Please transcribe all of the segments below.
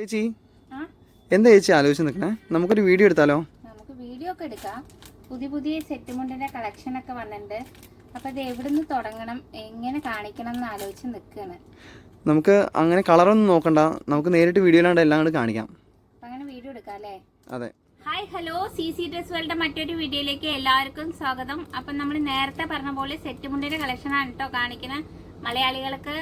ചേച്ചി? എന്താ ചേച്ചി ആലോചിച്ച് നിൽക്കണേ? നമുക്കൊരു വീഡിയോ എടുത്താലോ? നമുക്ക് വീഡിയോ ഒക്കെ എടുക്കാം. പുതിയ പുതിയ സെറ്റ് മുണ്ടിന്റെ കളക്ഷൻ ഒക്കെ വന്നിട്ടുണ്ട്. അപ്പൊ ഇത് എവിടുന്ന് തുടങ്ങണം? എങ്ങനെ കാണിക്കണം എന്ന് ആലോചിച്ച് നിൽക്കുകയാണ്. നമുക്ക് അങ്ങനെ കളറൊന്നും നോക്കണ്ട. നമുക്ക് നേരിട്ട് വീഡിയോയിലാണ്ട് എല്ലാം കൂടെ കാണിക്കാം. അങ്ങനെ വീഡിയോ എടുക്കാം അല്ലേ? അതെ. Hi hello C C dress world മറ്റൊരു വീഡിയോയിലേക്ക് എല്ലാവർക്കും സ്വാഗതം. അപ്പം നമ്മൾ നേരത്തെ പറഞ്ഞ പോലെ സെറ്റ് മുണ്ടിന്റെ കളക്ഷനാണ് കേട്ടോ കാണിക്കുന്നത് മലയാളികൾക്ക്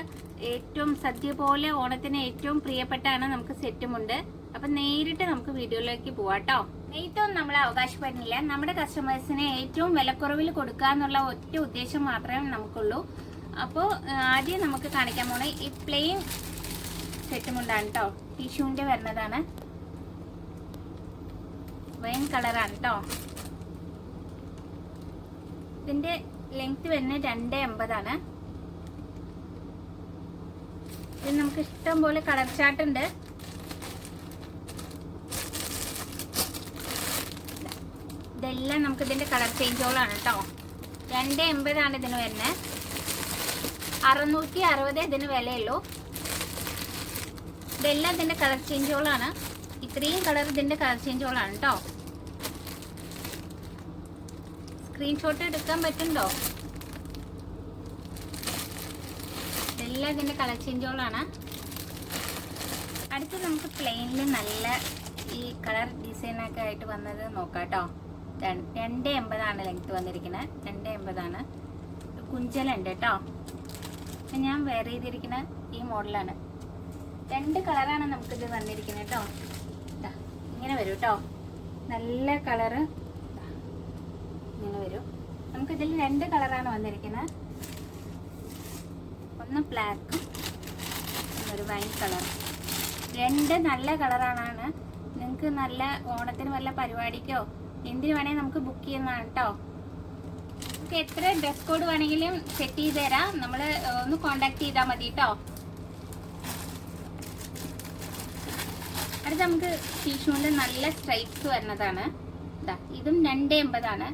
ഏറ്റവും സദ്യ പോലെ ഓണത്തിന് ഏറ്റവും പ്രിയപ്പെട്ടാണ് നമുക്ക് സെറ്റുമുണ്ട്. അപ്പം നേരിട്ട് നമുക്ക് വീഡിയോയിലേക്ക് പോവാട്ടോ ഏറ്റവും നമ്മൾ അവകാശപ്പെടുന്നില്ല. നമ്മുടെ കസ്റ്റമേഴ്സിന് ഏറ്റവും വിലക്കുറവിൽ കൊടുക്കുക എന്നുള്ള ഒറ്റ ഉദ്ദേശം മാത്രമേ നമുക്കുള്ളൂ. അപ്പോൾ ആദ്യം നമുക്ക് കാണിക്കാൻ പോണേ ഈ പ്ലെയിൻ സെറ്റുമുണ്ടാണ് കേട്ടോ ടിഷ്യൂവിന്റെ വരുന്നതാണ്. വൈൻ കളറാണ് കേട്ടോ ഇതിന്റെ ലെങ്ത് വരുന്നത് രണ്ട് എൺപതാണ്. ഇത് നമുക്ക് ഇഷ്ടം പോലെ കളർ ചാർട്ട് ഉണ്ട്. ഇതെല്ലാം നമുക്ക് ഇതിന്റെ കളർ ചേഞ്ചോളാണ് കേട്ടോ രണ്ട് എൺപതാണ് ഇതിന് വരുന്നത് അറുന്നൂറ്റി അറുപത് ഇതിന് വിലയുള്ളൂ. ഇതെല്ലാം ഇതിന്റെ കളർ ചേഞ്ചോളാണ് ഇത്രയും കളർ ഇതിന്റെ കളർ ചേഞ്ചോളാണ് കേട്ടോ സ്ക്രീൻഷോട്ട് എടുക്കാൻ പറ്റുണ്ടോ ഇതെല്ലാം ഇതിന്റെ കളർ ചേഞ്ചുകളാണ് അടുത്ത് നമുക്ക് പ്ലെയിനിൽ നല്ല ഈ കളർ ഡിസൈനൊക്കെ ആയിട്ട് വന്നത് നോക്കാം കേട്ടോ രണ്ട് എൺപതാണ് ലെങ്ത് വന്നിരിക്കുന്നത് രണ്ട് എൺപതാണ്. കുഞ്ചലുണ്ട് കേട്ടോ ഞാൻ വെയർ ചെയ്തിരിക്കുന്ന ഈ മോഡലാണ് രണ്ട് കളറാണ് നമുക്കിത് വന്നിരിക്കുന്നത് കേട്ടോ ഇങ്ങനെ വരും കേട്ടോ നല്ല കളറ് ഇങ്ങനെ വരും. നമുക്കിതിൽ രണ്ട് കളറാണ് വന്നിരിക്കുന്നത് ഒന്ന് ബ്ലാക്കും ഒരു വൈൻ കളർ രണ്ട് നല്ല കളറാണ് നിങ്ങൾക്ക് നല്ല ഓണത്തിന് വല്ല പരിപാടിക്കോ? എന്തിനു വേണമെങ്കിൽ നമുക്ക് ബുക്ക് ചെയ്യുന്നതാണ് കേട്ടോ നമുക്ക് എത്ര ഡ്രസ് കോഡ് വേണമെങ്കിലും സെറ്റ് ചെയ്ത് തരാം. നമ്മൾ ഒന്ന് കോണ്ടാക്ട് ചെയ്താൽ മതി കേട്ടോ അടുത്ത നമുക്ക് ഷീഷുവിന്റെ നല്ല സ്ട്രൈപ്സ് വരുന്നതാണ്. ഇതാ ഇതും രണ്ട് എൺപതാണ്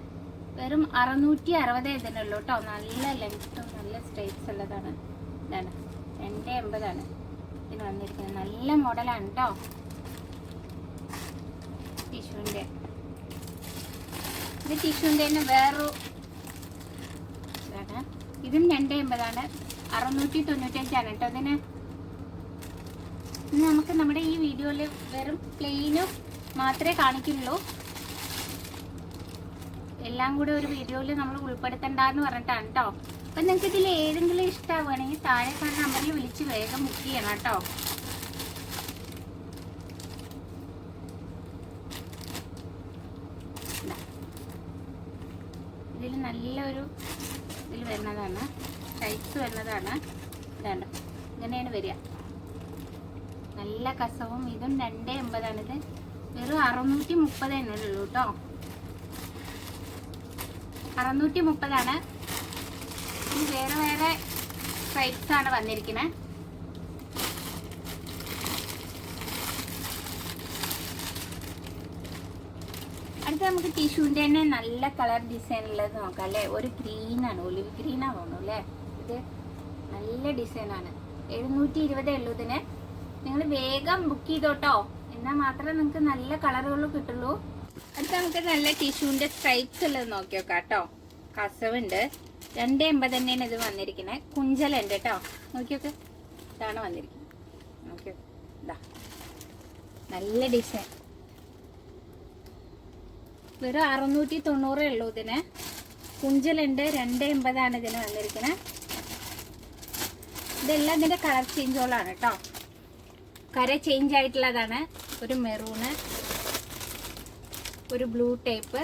വെറും അറുന്നൂറ്റി അറുപത് ഇതിനുള്ളൂ കേട്ടോ നല്ല ലെങ്ത്തും നല്ല സ്ട്രൈപ്സ് ഉള്ളതാണ്. ഇതാണ്. രണ്ട് എൺപതാണ് ഇത് വന്നിരിക്കുന്നത് നല്ല മോഡലാണ് കേട്ടോ ടിഷ്യൂന്റെ ഇത് ടിഷ്യൂന്റെ തന്നെ വേറൊരു ഇതാണ്. ഇതും രണ്ട് എൺപതാണ് അറുന്നൂറ്റി തൊണ്ണൂറ്റഞ്ചാണ് കേട്ടോ അതിന് ഇന്ന് നമുക്ക് നമ്മുടെ ഈ വീഡിയോയിൽ വെറും പ്ലെയിനും മാത്രമേ കാണിക്കുള്ളൂ. എല്ലാം കൂടെ ഒരു വീഡിയോയിൽ നമ്മൾ ഉൾപ്പെടുത്തണ്ടെന്ന് പറഞ്ഞിട്ടാണ് കേട്ടോ അപ്പം നിങ്ങൾക്ക് ഇതിൽ ഏതെങ്കിലും ഇഷ്ടമാവുകയാണെങ്കിൽ താഴെ കാണുന്ന നമ്പറിൽ വിളിച്ച് വേഗം ബുക്ക് ചെയ്യണം കേട്ടോ. ഇതിൽ നല്ലൊരു ഇതിൽ വരുന്നതാണ്. ടൈപ്സ് വരുന്നതാണ്. ഇതാണ് ഇങ്ങനെയാണ് വരിക. നല്ല കസവും. ഇതും രണ്ട് എൺപതാണിത് വെറും അറുന്നൂറ്റി മുപ്പത് ഉള്ളൂ കേട്ടോ. അറുന്നൂറ്റി മുപ്പതാണ്. ഇനി വേറെ വേറെ സൈസ് ആണ് വന്നിരിക്കുന്നത് അടുത്ത നമുക്ക് ടിഷ്യൂന്റെ തന്നെ നല്ല കളർ ഡിസൈൻ ഉള്ളത് നോക്കാം അല്ലേ? ഒരു ഗ്രീൻ ആണ് ഒലിവ് ഗ്രീൻ ആണ് തോന്നുന്നു അല്ലേ? ഇത് നല്ല ഡിസൈൻ ആണ്. എഴുന്നൂറ്റി ഇരുപതേ ഉള്ളൂ ഇതിന്. നിങ്ങൾ വേഗം ബുക്ക് ചെയ്തോട്ടോ. എന്നാൽ മാത്രമേ നിങ്ങൾക്ക് നല്ല കളറുകൾ കിട്ടുള്ളൂ. അടുത്ത നമുക്ക് നല്ല ടിഷ്യൂന്റെ സ്ട്രൈപ്സ് ഉള്ളത് നോക്കി നോക്കാം കേട്ടോ കസവുണ്ട്. രണ്ട് എൺപത് തന്നെയാണ് ഇത് വന്നിരിക്കുന്നത് കുഞ്ചലുണ്ട് കേട്ടോ നോക്കി നോക്ക് ഇതാണ് വന്നിരിക്കുന്നത് നോക്കിയോ ഇതാ നല്ല ഡിസൈൻ. വെറും അറുന്നൂറ്റി തൊണ്ണൂറേ ഉള്ളൂ ഇതിന്. കുഞ്ചലുണ്ട് രണ്ട് എൺപതാണ് ഇതിന് വന്നിരിക്കുന്നത് ഇതെല്ലാം ഇതിന്റെ കളർ ചേഞ്ചുകളാണ് കേട്ടോ കര ചേഞ്ച് ആയിട്ടുള്ളതാണ് ഒരു മെറൂണ്. ഒരു ബ്ലൂ ടൈപ്പ്.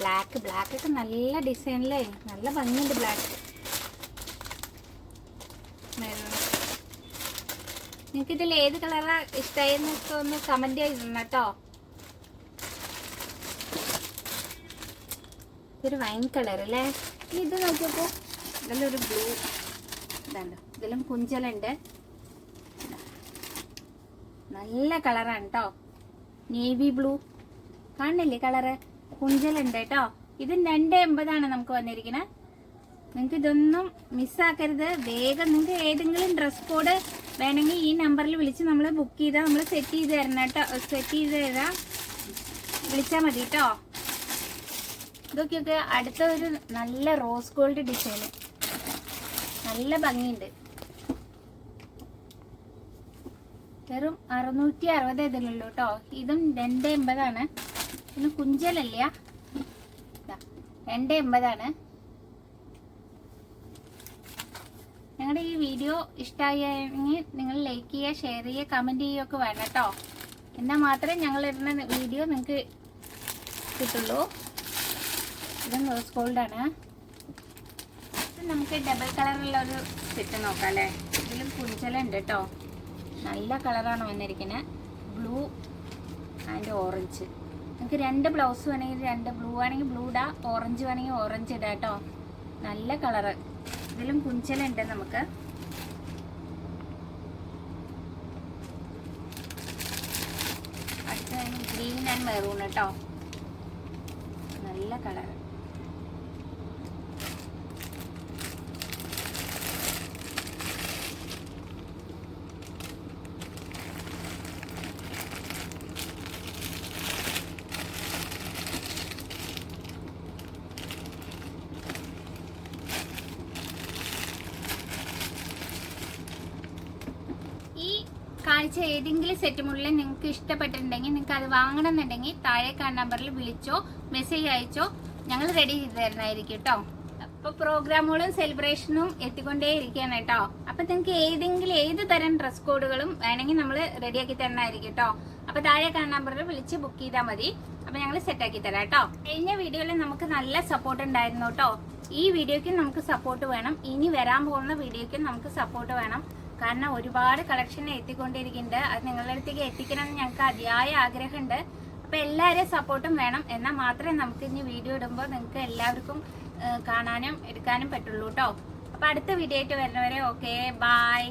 ബ്ലാക്ക് ബ്ലാക്ക് ഒക്കെ നല്ല ഡിസൈനല്ലേ നല്ല ഭംഗിയുണ്ട് ബ്ലാക്ക് നിങ്ങൾക്ക് ഇതിൽ ഏത് കളറാ ഇഷ്ടമായെന്ന് ഒന്ന് കമന്റ് ചെയ്തിരുന്നു കേട്ടോ. ഇതൊരു വൈൻ കളർ അല്ലേ ഇത് നോക്കിയപ്പോ ഇതിലൊരു ബ്ലൂ ഇതാണ് ഇതിലും കുഞ്ചലുണ്ട്. നല്ല കളറാണ് കേട്ടോ നേവി ബ്ലൂ കാണില്ലേ കളറ് കുഞ്ചലുണ്ട് കേട്ടോ. ഇത് രണ്ട് എൺപതാണ് നമുക്ക് വന്നിരിക്കുന്നത് നിങ്ങൾക്ക് ഇതൊന്നും മിസ്സാക്കരുത് വേഗം നിങ്ങൾക്ക് ഏതെങ്കിലും ഡ്രസ് കോഡ് വേണമെങ്കിൽ ഈ നമ്പറിൽ വിളിച്ച് നമ്മൾ ബുക്ക് ചെയ്താൽ നമ്മൾ സെറ്റ് ചെയ്ത് തരണം കേട്ടോ. സെറ്റ് ചെയ്ത് തരാം. വിളിച്ചാൽ മതി കേട്ടോ. ഇതൊക്കെയൊക്കെ അടുത്ത ഒരു നല്ല റോസ് ഗോൾഡ് ഡിസൈൻ നല്ല ഭംഗിയുണ്ട്. വെറും അറുന്നൂറ്റി അറുപത് ഇതിലുള്ളൂ കേട്ടോ. ഇതും രണ്ട് എൺപതാണ്. പിന്നെ കുഞ്ചലല്ല? രണ്ട് എൺപതാണ്. ഞങ്ങളുടെ ഈ വീഡിയോ ഇഷ്ടമായെങ്കിൽ നിങ്ങൾ ലൈക്ക് ചെയ്യുക ഷെയർ ചെയ്യുക കമന്റ് ചെയ്യുകയൊക്കെ വേണം കേട്ടോ. എന്നാൽ മാത്രമേ ഞങ്ങൾ ഇടുന്ന വീഡിയോ നിങ്ങൾക്ക് കിട്ടുള്ളൂ. ഇത് റോസ് ഗോൾഡാണ് നമുക്ക് ഡബിൾ കളറുള്ള ഒരു സെറ്റ് നോക്കാം അല്ലേ? ഇതിലും കുഞ്ചലുണ്ട് കേട്ടോ. നല്ല കളറാണ് വന്നിരിക്കുന്നത്. ബ്ലൂ ആൻഡ് ഓറഞ്ച് നമുക്ക് രണ്ട് ബ്ലൗസ് വേണമെങ്കിൽ രണ്ട് ബ്ലൂ ആണെങ്കിൽ ബ്ലൂ ഇടാം ഓറഞ്ച് വേണമെങ്കിൽ ഓറഞ്ച് ഇടാം കേട്ടോ നല്ല കളറ് ഇതിലും കുഞ്ചലുണ്ട് നമുക്ക്. അടുത്ത ഗ്രീൻ ആൻഡ് മെറൂൺ കേട്ടോ നല്ല കളർ ഈ കാഴ്ച ഏതെങ്കിലും സെറ്റ് മുകളിൽ നിങ്ങൾക്ക് ഇഷ്ടപ്പെട്ടിട്ടുണ്ടെങ്കിൽ നിങ്ങൾക്ക് അത് വാങ്ങണം എന്നുണ്ടെങ്കിൽ താഴെ കാണുന്ന നമ്പറിൽ വിളിച്ചോ മെസ്സേജ് അയച്ചോ. ഞങ്ങൾ റെഡി ചെയ്ത് തരുന്നതായിരിക്കും കേട്ടോ. അപ്പോൾ പ്രോഗ്രാമുകളും സെലിബ്രേഷനും എത്തിക്കൊണ്ടേ ഇരിക്കുകയാണ് കേട്ടോ. അപ്പൊ നിങ്ങൾക്ക് ഏതെങ്കിലും ഏത് തരം ഡ്രസ് കോഡുകളും വേണമെങ്കിൽ നമ്മൾ റെഡിയാക്കി തരണമായിരിക്കും കേട്ടോ. അപ്പോൾ താഴെ കാണുന്ന നമ്പറിൽ വിളിച്ച് ബുക്ക് ചെയ്താൽ മതി. അപ്പൊ ഞങ്ങൾ സെറ്റാക്കി തരാം കേട്ടോ. കഴിഞ്ഞ വീഡിയോയിൽ നമുക്ക് നല്ല സപ്പോർട്ട് ഉണ്ടായിരുന്നു കേട്ടോ. ഈ വീഡിയോയ്ക്കും നമുക്ക് സപ്പോർട്ട് വേണം. ഇനി വരാൻ പോകുന്ന വീഡിയോയ്ക്കും നമുക്ക് സപ്പോർട്ട് വേണം. കാരണം ഒരുപാട് കളക്ഷൻ എത്തിക്കൊണ്ടിരിക്കുന്നുണ്ട്. അത് നിങ്ങളുടെ അടുത്തേക്ക് എത്തിക്കണം എന്ന് ഞങ്ങൾക്ക് അതിയായ ആഗ്രഹമുണ്ട്. അപ്പൊ എല്ലാവരെയും സപ്പോർട്ടും വേണം. എന്നാൽ മാത്രമേ നമുക്ക് ഇനി വീഡിയോ ഇടുമ്പോൾ നിങ്ങൾക്ക് എല്ലാവർക്കും കാണാനും എടുക്കാനും പറ്റുള്ളൂ കേട്ടോ അപ്പൊ അടുത്ത വീഡിയോ ആയിട്ട് വരുന്നവരെ ഓക്കെ ബായ്